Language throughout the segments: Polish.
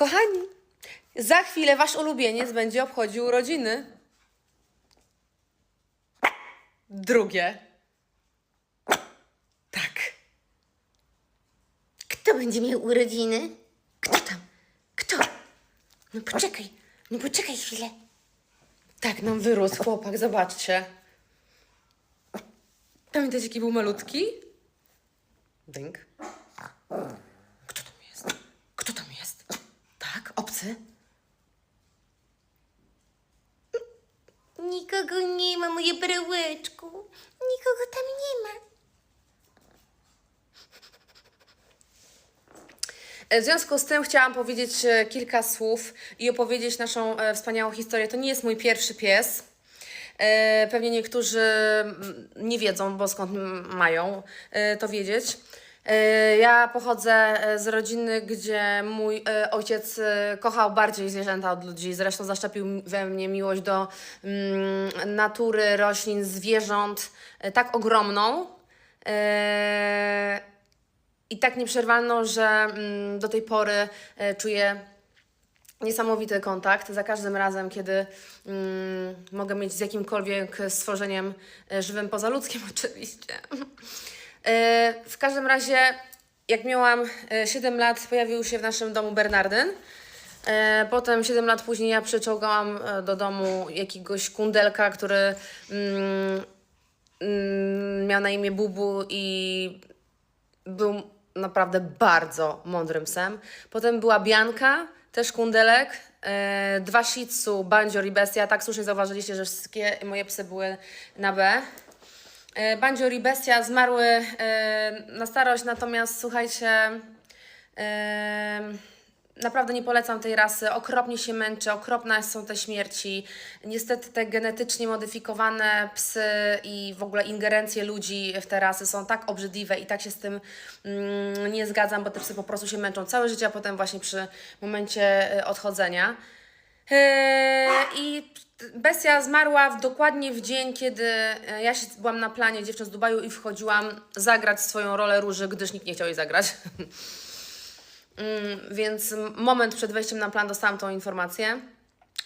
Kochani, za chwilę wasz ulubieniec będzie obchodził urodziny. Drugie. Tak. Kto będzie miał urodziny? Kto tam? Kto? No poczekaj, no poczekaj chwilę. Tak nam wyrósł chłopak, zobaczcie. Pamiętacie, jaki był malutki? Dynk. Kto tam jest? Kto tam jest? Tak, obcy? Nikogo nie ma, moje perełeczku. Nikogo tam nie ma. E, W związku z tym chciałam powiedzieć e, kilka słów i opowiedzieć naszą e, wspaniałą historię. To nie jest mój pierwszy pies. Pewnie niektórzy mm, nie wiedzą, bo skąd mają to wiedzieć. E, Ja pochodzę e, z rodziny, gdzie mój e, ojciec kochał bardziej zwierzęta od ludzi. Zresztą zaszczepił we mnie miłość do mm, natury, roślin, zwierząt tak ogromną. i tak nieprzerwalną, że mm, do tej pory czuję niesamowity kontakt. Za każdym razem, kiedy mm, mogę mieć z jakimkolwiek stworzeniem żywym poza ludzkim, oczywiście. E, w każdym razie, jak miałam e, 7 lat, pojawił się w naszym domu Bernardyn. E, Potem 7 lat później ja przyczołgałam e, do domu jakiegoś kundelka, który mm, mm, miał na imię Bubu i był naprawdę bardzo mądrym psem. Potem była Bianka, też kundelek, e, dwa Shih Tzu, Bandzior i Bestia. Tak słusznie zauważyliście, że wszystkie moje psy były na B. E, Bandzior i Bestia zmarły e, na starość, natomiast słuchajcie, e, naprawdę nie polecam tej rasy. Okropnie się męczy, okropne są te śmierci. Niestety te genetycznie modyfikowane psy i w ogóle ingerencje ludzi w te rasy są tak obrzydliwe i tak się z tym mm, nie zgadzam, bo te psy po prostu się męczą całe życie, a potem właśnie przy momencie odchodzenia. Eee, I bestia zmarła w, dokładnie w dzień, kiedy e, ja się, byłam na planie dziewczyn z Dubaju i wchodziłam zagrać swoją rolę róży, gdyż nikt nie chciał jej zagrać. Mm, Więc moment przed wejściem na plan dostałam tą informację.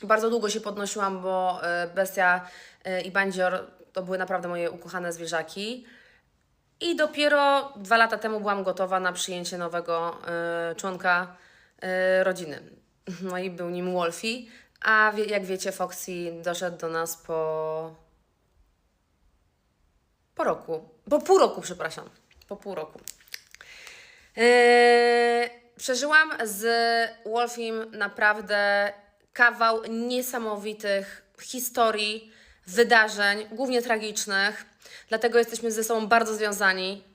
Bardzo długo się podnosiłam, bo e, bestia e, i bandzior to były naprawdę moje ukochane zwierzaki. I dopiero dwa lata temu byłam gotowa na przyjęcie nowego członka rodziny. No i był nim Wolfie. A wie, jak wiecie, Foxy doszedł do nas po. po roku. Po pół roku, przepraszam. Po pół roku. Eee, przeżyłam z Wolfim naprawdę kawał niesamowitych historii, wydarzeń, głównie tragicznych. Dlatego jesteśmy ze sobą bardzo związani.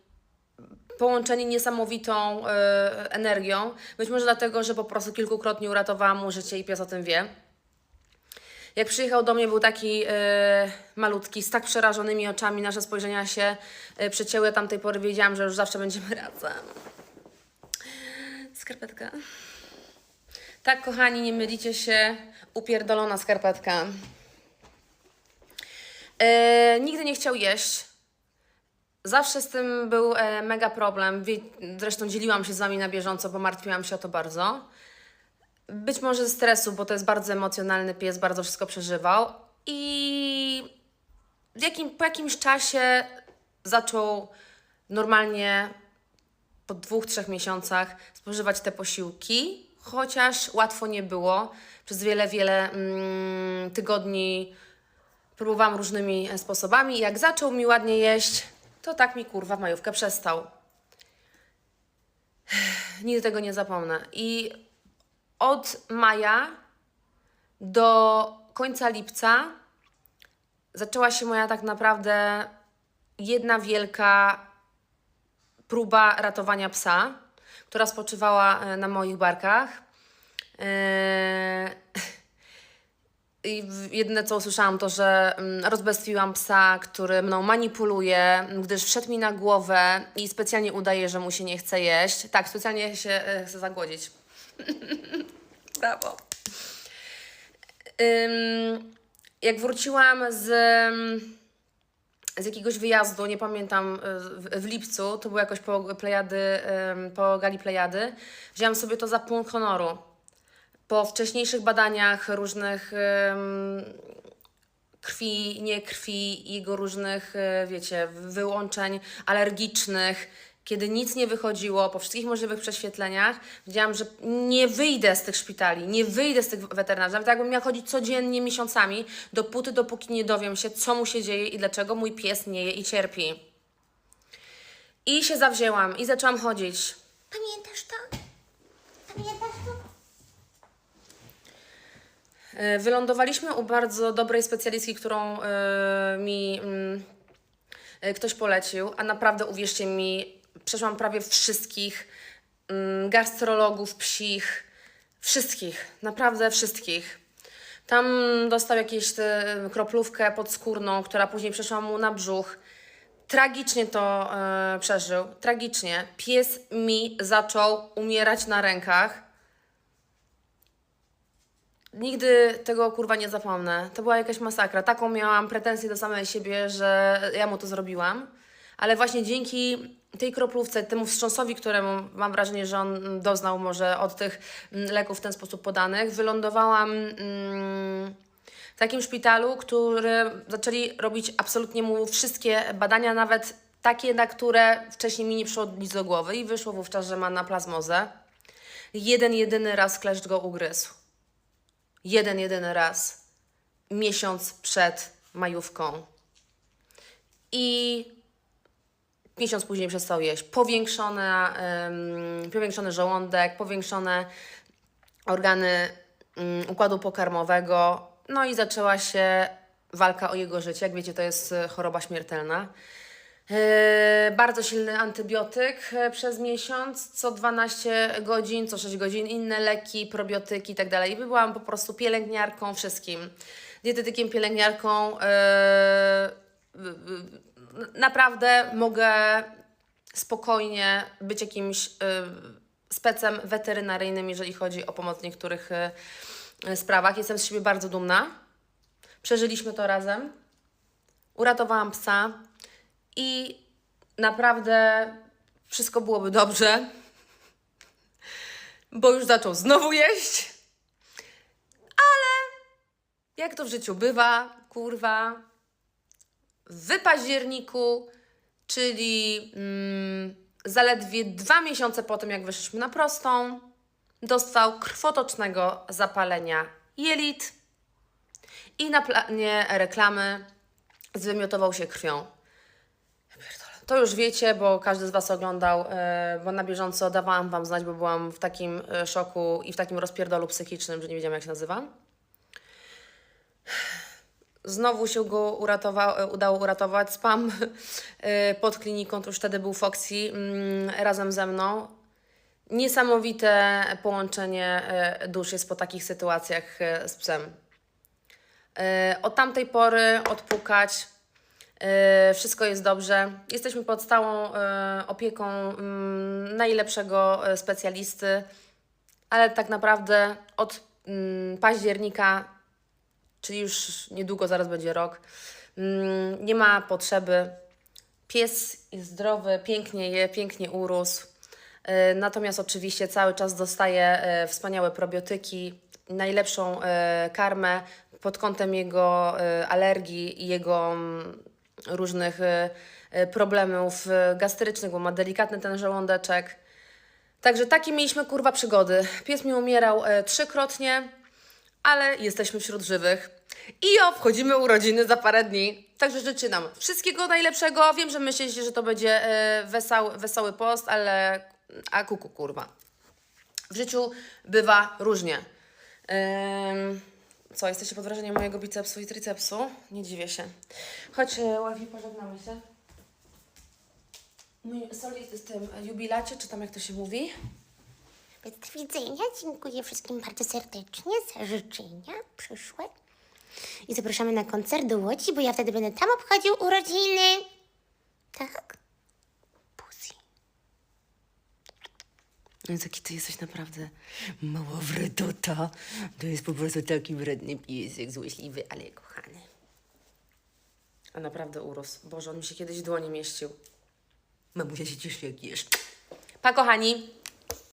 Połączeni niesamowitą e, energią. Być może dlatego, że po prostu kilkukrotnie uratowałam mu życie i pies o tym wie. Jak przyjechał do mnie, był taki e, malutki, z tak przerażonymi oczami, nasze spojrzenia się e, przecięły. Tamtej pory wiedziałam, że już zawsze będziemy razem. Skarpetka. Tak, kochani, nie mylicie się. Upierdolona skarpetka. E, nigdy nie chciał jeść. Zawsze z tym był e, mega problem. Wie, zresztą dzieliłam się z wami na bieżąco, bo martwiłam się o to bardzo. Być może ze stresu, bo to jest bardzo emocjonalny pies, bardzo wszystko przeżywał. I jakim, po jakimś czasie zaczął normalnie po dwóch, trzech miesiącach spożywać te posiłki, chociaż łatwo nie było. Przez wiele, wiele mm, tygodni próbowałam różnymi sposobami i jak zaczął mi ładnie jeść, to tak mi kurwa w majówkę przestał. Nigdy tego nie zapomnę. I od maja do końca lipca zaczęła się moja tak naprawdę jedna wielka próba ratowania psa, która spoczywała e, na moich barkach. Eee, I jedyne co usłyszałam to, że mm, rozbestwiłam psa, który mną manipuluje, gdyż wszedł mi na głowę i specjalnie udaje, że mu się nie chce jeść. Tak, specjalnie się e, chce zagłodzić. Brawo. Ym, jak wróciłam z, z jakiegoś wyjazdu, nie pamiętam, y, w, w lipcu, to było jakoś po, plejady, po gali Plejady, wzięłam sobie to za punkt honoru. Po wcześniejszych badaniach różnych krwi, nie krwi, jego różnych, e, wiecie, wyłączeń alergicznych, kiedy nic nie wychodziło, po wszystkich możliwych prześwietleniach, wiedziałam, że nie wyjdę z tych szpitali, nie wyjdę z tych weterynarzy. Nawet jakbym miała chodzić codziennie, miesiącami, dopóty, dopóki nie dowiem się, co mu się dzieje i dlaczego mój pies nie je i cierpi. I się zawzięłam i zaczęłam chodzić. Pamiętasz to? Pamiętasz to? E, Wylądowaliśmy u bardzo dobrej specjalistki, którą e, mi mm, e, ktoś polecił, a naprawdę uwierzcie mi, przeszłam prawie wszystkich mm, gastrologów, psich, wszystkich, naprawdę wszystkich. Tam dostał jakieś kroplówkę podskórną, która później przeszła mu na brzuch. Tragicznie to przeżył, tragicznie. Pies mi zaczął umierać na rękach. Nigdy tego kurwa nie zapomnę. To była jakaś masakra. Taką miałam pretensję do samej siebie, że ja mu to zrobiłam. Ale właśnie dzięki tej kroplówce, temu wstrząsowi, któremu mam wrażenie, że on doznał może od tych mm, leków w ten sposób podanych, wylądowałam mm, w takim szpitalu, który zaczęli robić absolutnie mu wszystkie badania, nawet takie, na które wcześniej mi nie przyszło nic do głowy i wyszło wówczas, że ma naplazmozę. Jeden, jedyny raz kleszcz go ugryzł jeden, jedyny raz, miesiąc przed majówką. I miesiąc później przestał jeść. Powiększone, em, powiększony żołądek, powiększone organy mm, układu pokarmowego. No i zaczęła się walka o jego życie. Jak wiecie, to jest e, choroba śmiertelna. Yy, bardzo silny antybiotyk e, przez miesiąc, co 12 godzin, co 6 godzin, inne leki, probiotyki i tak dalej. Byłam po prostu pielęgniarką wszystkim. Dietetykiem, pielęgniarką. Yy, naprawdę mogę spokojnie być jakimś specem weterynaryjnym, jeżeli chodzi o pomoc w niektórych sprawach. Jestem z siebie bardzo dumna. Przeżyliśmy to razem. Uratowałam psa i naprawdę wszystko byłoby dobrze, bo już zaczął znowu jeść. Ale jak to w życiu bywa, kurwa, w październiku, czyli mm, zaledwie dwa miesiące po tym, jak wyszliśmy na prostą, dostał krwotocznego zapalenia jelit i na planie reklamy zwymiotował się krwią. To już wiecie, bo każdy z Was oglądał, e, bo na bieżąco dawałam Wam znać, bo byłam w takim e, szoku i w takim rozpierdolu psychicznym, że nie wiedziałam jak się nazywa. Znowu się go uratowa- udało uratować. Spam e, pod kliniką, to już wtedy był Foxy mm, razem ze mną. Niesamowite połączenie dusz jest po takich sytuacjach z psem. Od tamtej pory odpukać, wszystko jest dobrze. Jesteśmy pod stałą e, opieką mm, najlepszego e, specjalisty, ale tak naprawdę od mm, października, czyli już niedługo, zaraz będzie rok, mm, nie ma potrzeby. Pies jest zdrowy, pięknie je, pięknie urósł. E, Natomiast oczywiście cały czas dostaje e, wspaniałe probiotyki, najlepszą e, karmę pod kątem jego e, alergii i jego różnych e, e, problemów e, gastrycznych, bo ma delikatny ten żołądeczek. Także takie mieliśmy kurwa przygody. Pies mi umierał e, trzykrotnie, ale jesteśmy wśród żywych. I o, wchodzimy urodziny za parę dni. Także życzę nam wszystkiego najlepszego. Wiem, że myślicie, że to będzie e, wesoły, wesoły post, ale a kuku kurwa. W życiu bywa różnie. Ym, co, jesteście pod wrażeniem mojego bicepsu i tricepsu? Nie dziwię się. Chodź, e, Ławi, pożegnamy się. Soli z tym jubilacie, czy tam jak to się mówi? Do widzenia. Dziękuję wszystkim bardzo serdecznie za życzenia przyszłe. I zapraszamy na koncert do Łodzi, bo ja wtedy będę tam obchodził urodziny. Tak? No Jaki ty jesteś naprawdę mała wredota. To jest po prostu taki wredny piesek, złośliwy, ale kochany. A naprawdę urósł. Boże, on mi się kiedyś w dłoni mieścił. Mamusia się cieszy jak jesz. Pa, kochani!